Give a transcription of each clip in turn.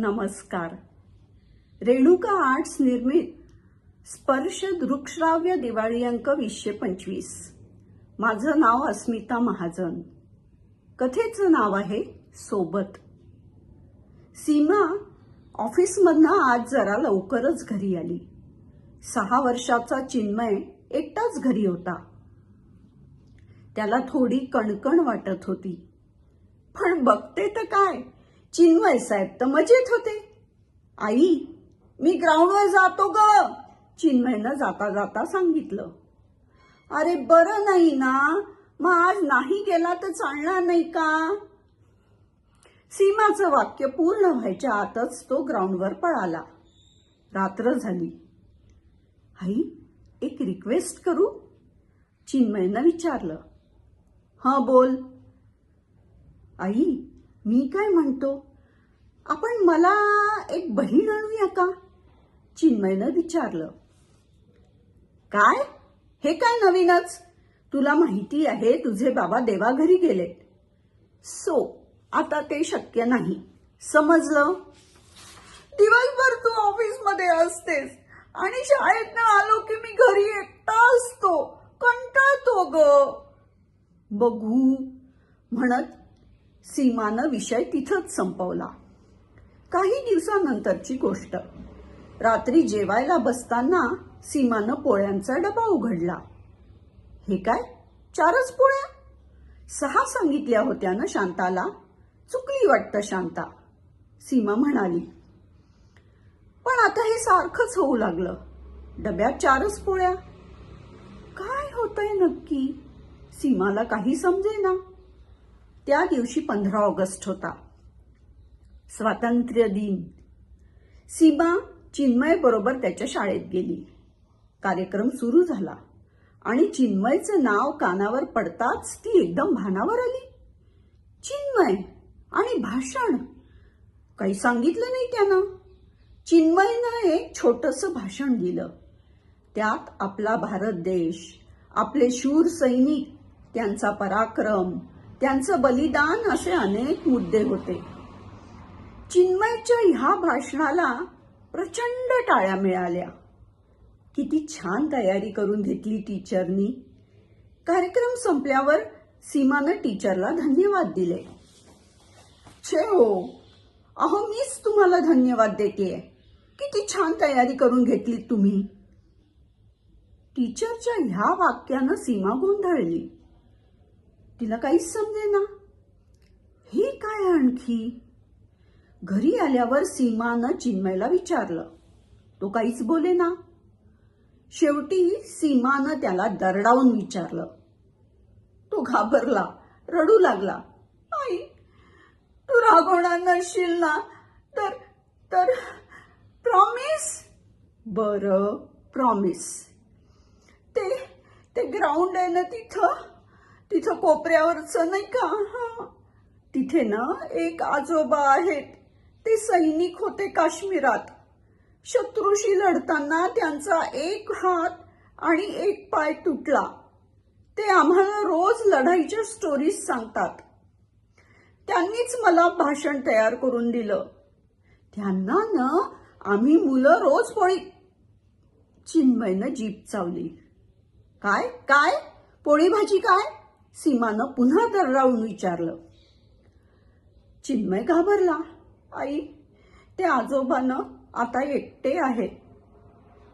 नमस्कार. रेणुका आर्ट्स निर्मित स्पर्श दृकश्राव्य दिवाळी अंक वीसशे पंचवीस. माझं नाव अस्मिता महाजन. कथेचं नाव आहे सोबत. सीमा ऑफिसमधनं आज जरा लवकरच घरी आली. सहा वर्षाचा चिन्मय एकटाच घरी होता. त्याला थोडी कणकण वाटत होती. पण बघते तर काय? चिन्मय साहेब तर मजेत होते. आई मी ग्राउंडवर जातो ग चिन्मयनं जाता जाता सांगितलं. अरे बरं नाही ना मग आज नाही गेला तर चालणार नाही का? सीमाचं वाक्य पूर्ण व्हायच्या आतच तो ग्राउंडवर पळाला. रात्र झाली. आई एक रिक्वेस्ट करू? चिन्मयनं विचारलं. हां बोल. आई मी काय म्हणतो? आपण मला एक बहीण आणूया का? चिन्मयनं विचारलं. काय? हे काय नवीनच? तुला माहिती आहे तुझे बाबा देवाघरी गेलेत सो आता ते शक्य नाही. समजलं? दिवसभर तू ऑफिसमध्ये असतेस आणि शाळेतनं आलो की मी घरी एकटा असतो. कंटाळतो ग. बघू म्हणत सीमानं विषय तिथंच संपवला. काही दिवसानंतरची गोष्ट. रात्री जेवायला बसताना सीमानं पोळ्यांचा डबा उघडला. हे काय? चारच पोळ्या? सहा सांगितल्या होत्या ना शांताला. चुकली वाटतं शांता. सीमा म्हणाली पण आता हे सारखंच होऊ लागलं. डब्यात चारच पोळ्या? काय होतंय नक्की? सीमाला काही समजेना. त्या दिवशी पंधरा ऑगस्ट होता. स्वातंत्र्य दिन. सीमा चिन्मय बरोबर त्याच्या शाळेत गेली. कार्यक्रम सुरू झाला आणि चिन्मयचं नाव कानावर पडताच ती एकदम भानावर आली. चिन्मय आणि भाषण. काही सांगितलं नाही त्यानं. चिन्मयनं एक छोटस भाषण दिलं. त्यात आपला भारत देश आपले शूर सैनिक त्यांचा पराक्रम त्यांचं बलिदान असे अनेक मुद्दे होते. चिन्मयच्या ह्या भाषणाला प्रचंड टाळ्या मिळाल्या. किती छान तयारी करून घेतली टीचरनी. कार्यक्रम संपल्यावर सीमानं टीचरला धन्यवाद दिले. छे हो अहो मीच तुम्हाला धन्यवाद देते किती छान तयारी करून घेतली तुम्ही. टीचरच्या ह्या वाक्यानं सीमा गोंधळली. तिला काहीच समजेना हे काय आणखी? घरी आल्यावर सीमानं चिन्मयला विचारलं. तो काहीच बोलेना शेवटी सीमानं त्याला दरडावून विचारलं. तो घाबरला रडू लागला. आई तू रागवणार नसशील ना. तर तर प्रॉमिस बर प्रॉमिस ते ते ग्राउंड आहे ना तिथं? तिथं कोपऱ्यावरचं नाही का? हा तिथे ना एक आजोबा आहेत. ते सैनिक होते काश्मीरात. शत्रूशी लढताना त्यांचा एक हात आणि एक पाय तुटला. ते आम्हाला रोज लढाईच्या स्टोरीज सांगतात. त्यांनीच मला भाषण तयार करून दिलं. त्यांना ना आम्ही मुलं रोज पोळी चिन्मयनं जीप चावली. काय? काय? पोळी भाजी काय? सीमानं पुन्हा दरडावून विचारलं. चिन्मय घाबरला. आई ते आजोबानं आता एकटे आहेत.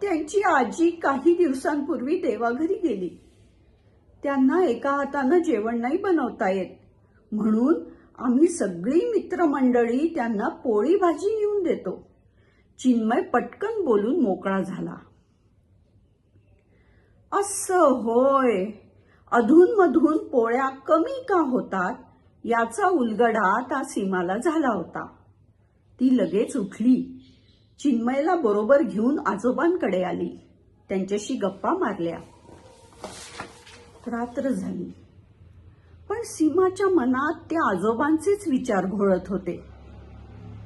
त्यांची आजी काही दिवसांपूर्वी देवाघरी गेली. त्यांना एका हातानं जेवण नाही बनवता येत. म्हणून आम्ही सगळी मित्रमंडळी त्यांना पोळी भाजी नेऊन देतो. चिन्मय पटकन बोलून मोकळा झाला. असं होय. अधूनमधून पोळ्या कमी का होतात याचा उलगडा त्या सीमाला झाला होता. ती लगेच उठली. चिन्मयला बरोबर घेऊन आजोबांकडे आली. त्यांच्याशी गप्पा मारल्या. रात्र झाली. पण सीमाच्या मनात त्या आजोबांचेच विचार घोळत होते.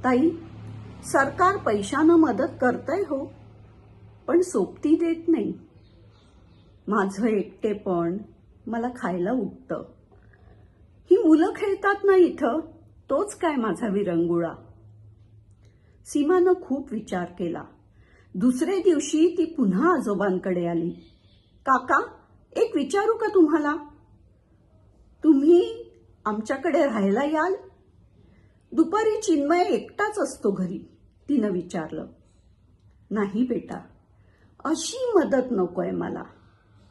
ताई सरकार पैशानं मदत करतंय हो पण सोबती देत नाही. माझं एकटेपण मला खायला उठतं. ही मुलं खेळतात ना इथं तोच काय माझा विरंगुळा. सीमानं खूप विचार केला. दुसरे दिवशी ती पुन्हा आजोबांकडे आली. काका एक विचारू का तुम्हाला? तुम्ही आमच्याकडे राहायला याल? दुपारी चिन्मय एकटाच असतो घरी तिनं विचारलं. नाही बेटा अशी मदत नकोय मला.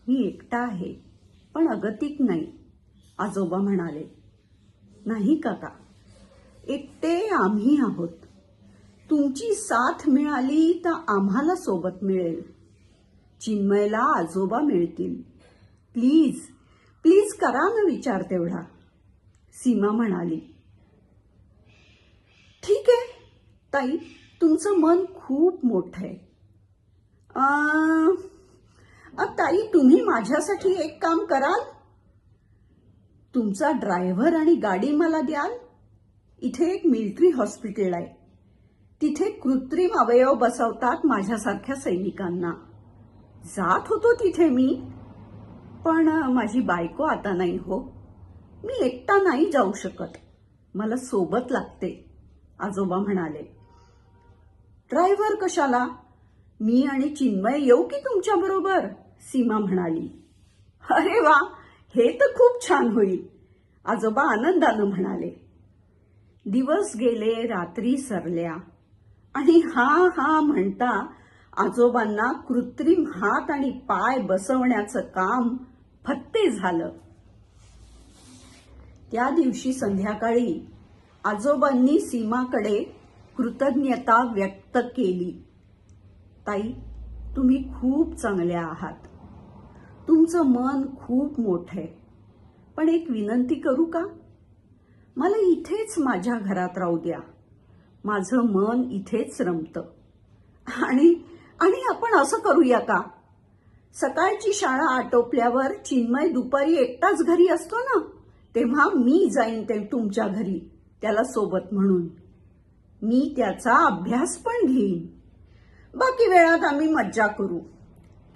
मी एकटा आहे. पण अगतिक नाही. आजोबा म्हणाले नाही काका एकटे आम्ही आहोत. तुमची साथ मिळाली तर आम्हाला सोबत मिळेल. चिन्मयला आजोबा मिळतील. प्लीज प्लीज करा ना विचार तेवढा. सीमा म्हणाली ठीक आहे ताई तुमचं मन खूप मोठं आहे. ताई तुम्ही माझ्यासाठी एक काम कराल? तुमचा ड्रायव्हर आणि गाडी मला द्याल. इथे एक मिलिटरी हॉस्पिटल आहे. तिथे कृत्रिम अवयव बसवतात माझ्यासारख्या सैनिकांना. जात होतो तिथे मी पण माझी बायको आता नाही हो. मी एकटा नाही जाऊ शकत. मला सोबत लागते आजोबा म्हणाले. ड्रायव्हर कशाला? मी आणि चिन्मय येऊ की तुमच्या बरोबर? सीमा म्हणाली अरे वा हे तर खूप छान होईल आजोबा आनंदानं म्हणाले. दिवस गेले रात्री सरल्या आणि हा हा म्हणता आजोबांना कृत्रिम हात आणि पाय बसवण्याचं काम फत्ते झालं. त्या दिवशी संध्याकाळी आजोबांनी सीमाकडे कृतज्ञता व्यक्त केली. ताई तुम्ही खूप चांगल्या आहात. तुमचं मन खूप मोठं आहे. पण एक विनंती करू का? मला इथेच माझ्या घरात राहू द्या. माझं मन इथेच रमतं. आणि आणि आपण असं करूया का? सकाळची शाळा आटोपल्यावर चिन्मय दुपारी एकटाच घरी असतो ना? तेव्हा मी जाईन ते तुमच्या घरी त्याला सोबत म्हणून. मी त्याचा अभ्यास पण घेईन. बाकी वेळात आम्ही मज्जा करू.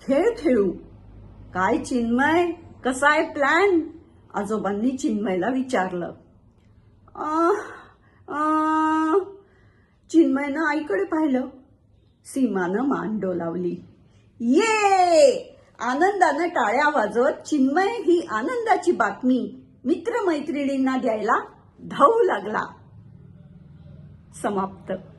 खेळ खेळू. काय चिन्मय? कसा आहे प्लॅन आजोबांनी चिन्मयला विचारलं. चिन्मयनं आईकडे पाहिलं. सीमानं मान डोलावली. ये! आनंदानं टाळ्या वाजवत चिन्मय ही आनंदाची बातमी मित्रमैत्रिणींना द्यायला धावू लागला. समाप्त.